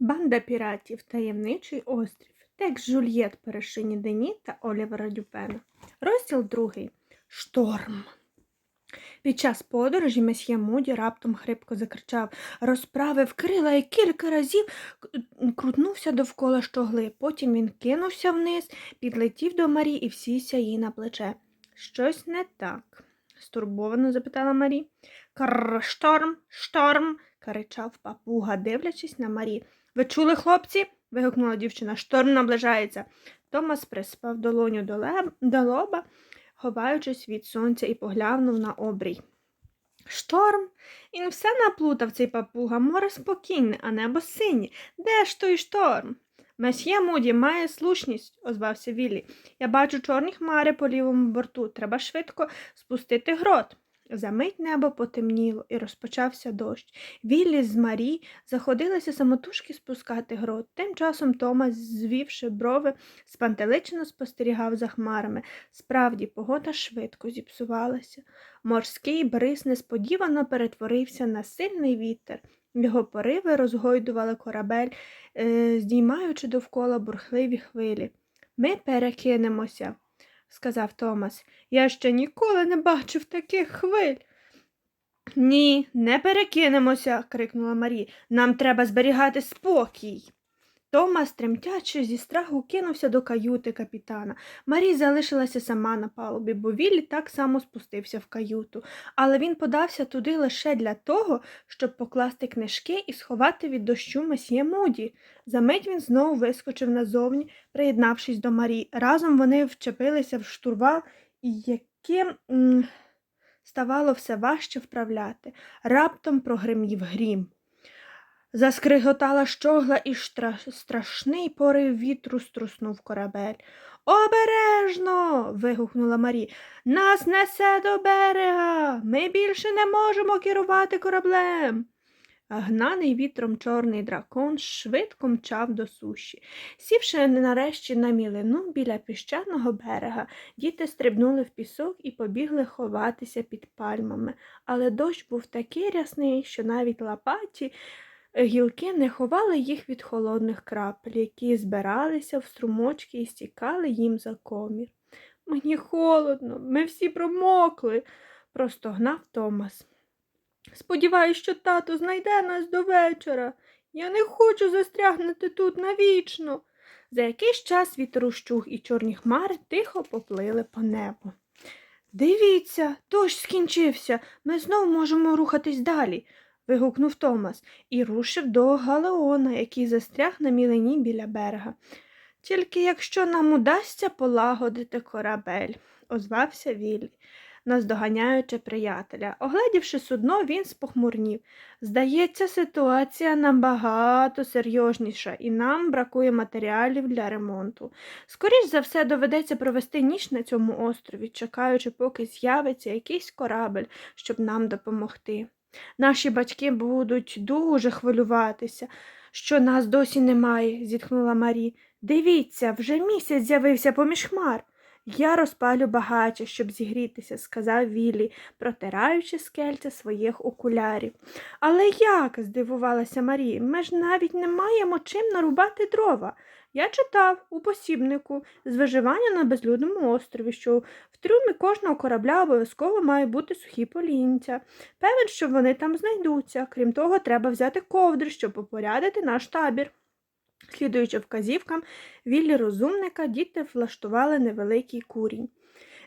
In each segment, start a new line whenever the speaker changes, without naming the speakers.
Банда піратів Таємничий острів. Текст Жульєт Перешині Дені та Олівера Дюпена. Розділ другий. Шторм. Під час подорожі месьє Муді раптом хрипко закричав, розправив крила і кілька разів крутнувся довкола щогли. Потім він кинувся вниз, підлетів до Марі і всівся їй на плече. Щось не так? стурбовано запитала Марі. Крр, шторм, шторм, кричав папуга, дивлячись на Марі. Ви чули, хлопці? вигукнула дівчина. Шторм наближається. Томас приспав долоню до, леб... до лоба, ховаючись від сонця, і поглянув на обрій. Шторм? Він все наплутав цей папуга, море спокійне, а небо синє. Де ж той шторм? Месьє Муді має слушність, озвався Віллі. Я бачу чорні хмари по лівому борту. Треба швидко спустити грот. Замить небо потемніло і розпочався дощ. Віллі з Марі заходилися самотужки спускати грот. Тим часом Томас, звівши брови, спантеличено спостерігав за хмарами. Справді, погода швидко зіпсувалася. Морський бриз несподівано перетворився на сильний вітер. Його пориви розгойдували корабель, е, здіймаючи довкола бурхливі хвилі. Ми перекинемося, сказав Томас. Я ще ніколи не бачив таких хвиль. Ні, не перекинемося, крикнула Марі. Нам треба зберігати спокій. Томас, тремтячи зі страху, кинувся до каюти капітана. Марі залишилася сама на палубі, бо Віллі так само спустився в каюту, але він подався туди лише для того, щоб покласти книжки і сховати від дощу месьє Муді. Замить він знову вискочив назовні, приєднавшись до Марі. Разом вони вчепилися в штурвал, яким ставало все важче вправляти. Раптом прогримів грім. Заскриготала щогла і штра- страшний порив вітру струснув корабель. Обережно. вигукнула Марі. Нас несе до берега. Ми більше не можемо керувати кораблем. Гнаний вітром чорний дракон швидко мчав до суші. Сівши нарешті на мілину біля піщаного берега, діти стрибнули в пісок і побігли ховатися під пальмами. Але дощ був такий рясний, що навіть лопаті Гілки не ховали їх від холодних крапель, які збиралися в струмочки і стікали їм за комір. Мені холодно, ми всі промокли, простогнав Томас. Сподіваюсь, що тато знайде нас до вечора. Я не хочу застрягнути тут навічно. За якийсь час вітер ущух і чорні хмари тихо поплили по небу. Дивіться, дощ скінчився. Ми знов можемо рухатись далі вигукнув Томас і рушив до Галеона, який застряг на мілині біля берега. Тільки якщо нам удасться полагодити корабель, озвався Віллі, наздоганяючи приятеля. Огледівши судно, він спохмурнів. Здається, ситуація набагато серйозніша, і нам бракує матеріалів для ремонту. Скоріш за все, доведеться провести ніч на цьому острові, чекаючи, поки з'явиться якийсь корабель, щоб нам допомогти. Наші батьки будуть дуже хвилюватися, що нас досі немає, зітхнула Марі. Дивіться, вже місяць з'явився поміж хмар. Я розпалю багаття, щоб зігрітися, сказав Віллі, протираючи скельця своїх окулярів. Але як? здивувалася Марі, ми ж навіть не маємо чим нарубати дрова. Я читав у посібнику з виживання на безлюдному острові, що в трюмі кожного корабля обов'язково має бути сухі полінця. Певен, що вони там знайдуться. Крім того, треба взяти ковдри, щоб попорядити наш табір. Слідуючи вказівкам віллі розумника, діти влаштували невеликий курінь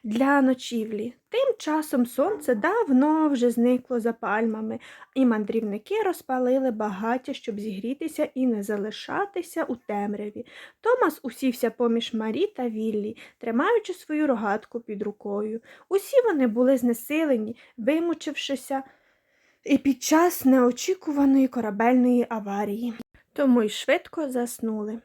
для ночівлі. Тим часом сонце давно вже зникло за пальмами, і мандрівники розпалили багаття, щоб зігрітися і не залишатися у темряві. Томас усівся поміж Марі та Віллі, тримаючи свою рогатку під рукою. Усі вони були знесилені, вимучившися і під час неочікуваної корабельної аварії тому й швидко заснули.